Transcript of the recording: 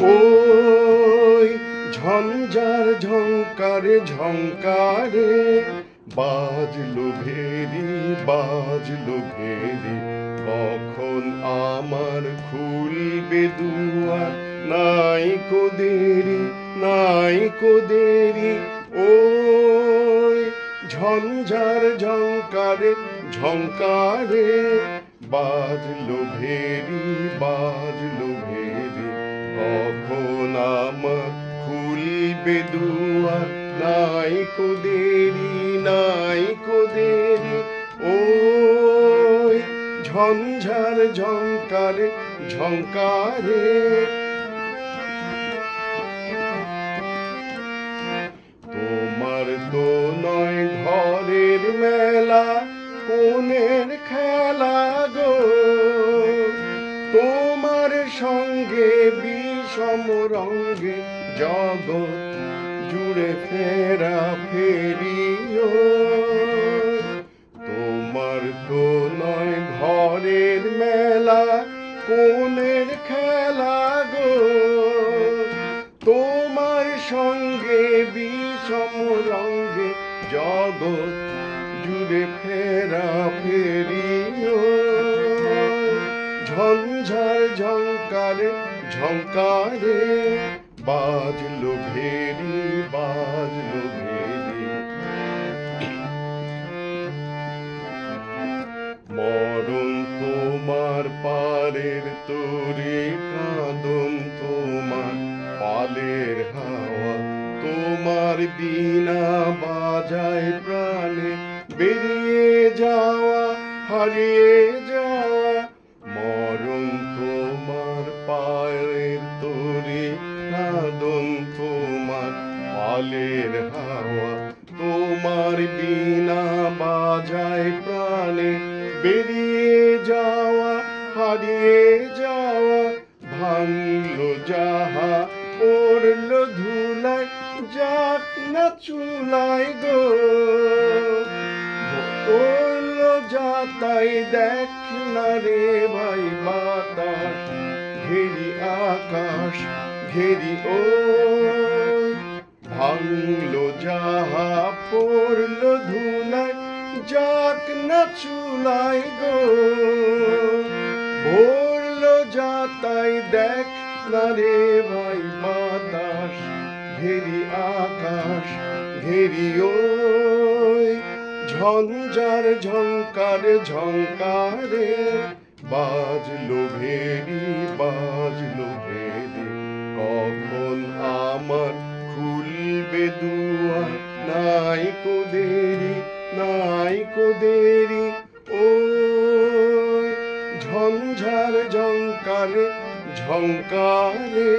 ওই ঝঞ্ঝার ঝঙ্কারে ঝঙ্কারে বাজলো ভেরি বাজলো ভেরি। কখন আমার খুলবে দুয়ার? নাই কো দেরি, নাই কো দেরি। ওই ঝঞ্ঝার ঝঙ্কারে ঝঙ্কারে বাজলো ভেরি, বাজলো খুলবে দুয়ার নাই কো দেরি, নাই কো দেরি। ওই ঝঞ্ঝার ঝঙ্কারে ঝঙ্কারে। তোমার তো নয় ঘরের মেলা কোনের খেলা গো। তোমার সঙ্গে বিষম রঙ্গে জগৎ জুড়ে ফেরা ফেরিও। তোমার তো নয় ঘরের মেলা কোনের খেলা গো। তোমার সঙ্গে বিষম রঙ্গে জগৎ জুড়ে ফেরা ফেরিও। ঝঞ্ঝার ঝঙ্কারে ঝঙ্কারে বাজলো ভেরি বাজলো ভেরি। মরণ তোমার পারের তরি, কাঁদন তোমার পালের হাওয়া। তোমার বিনা বাজায় প্রাণে বেরিয়ে যাওয়া, হারিয়ে যাওয়া পালের হাওয়া তোমার বিনা বাজায় প্রাণে বেরিয়ে যাওয়া, হারিয়ে যাওয়া, ভাঙল যাহা, পড়ল ধুলায়, যাক না চুলায় গো। করল যা তাই দেখ না রে ভাই বাতাস, ঘেরি আকাশ, ঘেরি ও ভাঙলো যাহা পড়ল ধুলায় যাক না চুলাই গো। ভরলো যা তাই দেখ না রে ভাই বাতাস, ঘেরি আকাশ, ঘেরি ওই ঝঞ্ঝার ঝঙ্কারে ঝঙ্কারে বাজলো ভেরি বাজলো ভেরি, কখন আমার খুলবে দুয়ার নাই কো দেরি নাই কো দেরি। ও ঝঞ্ঝার ঝঙ্কারে ঝঙ্কারে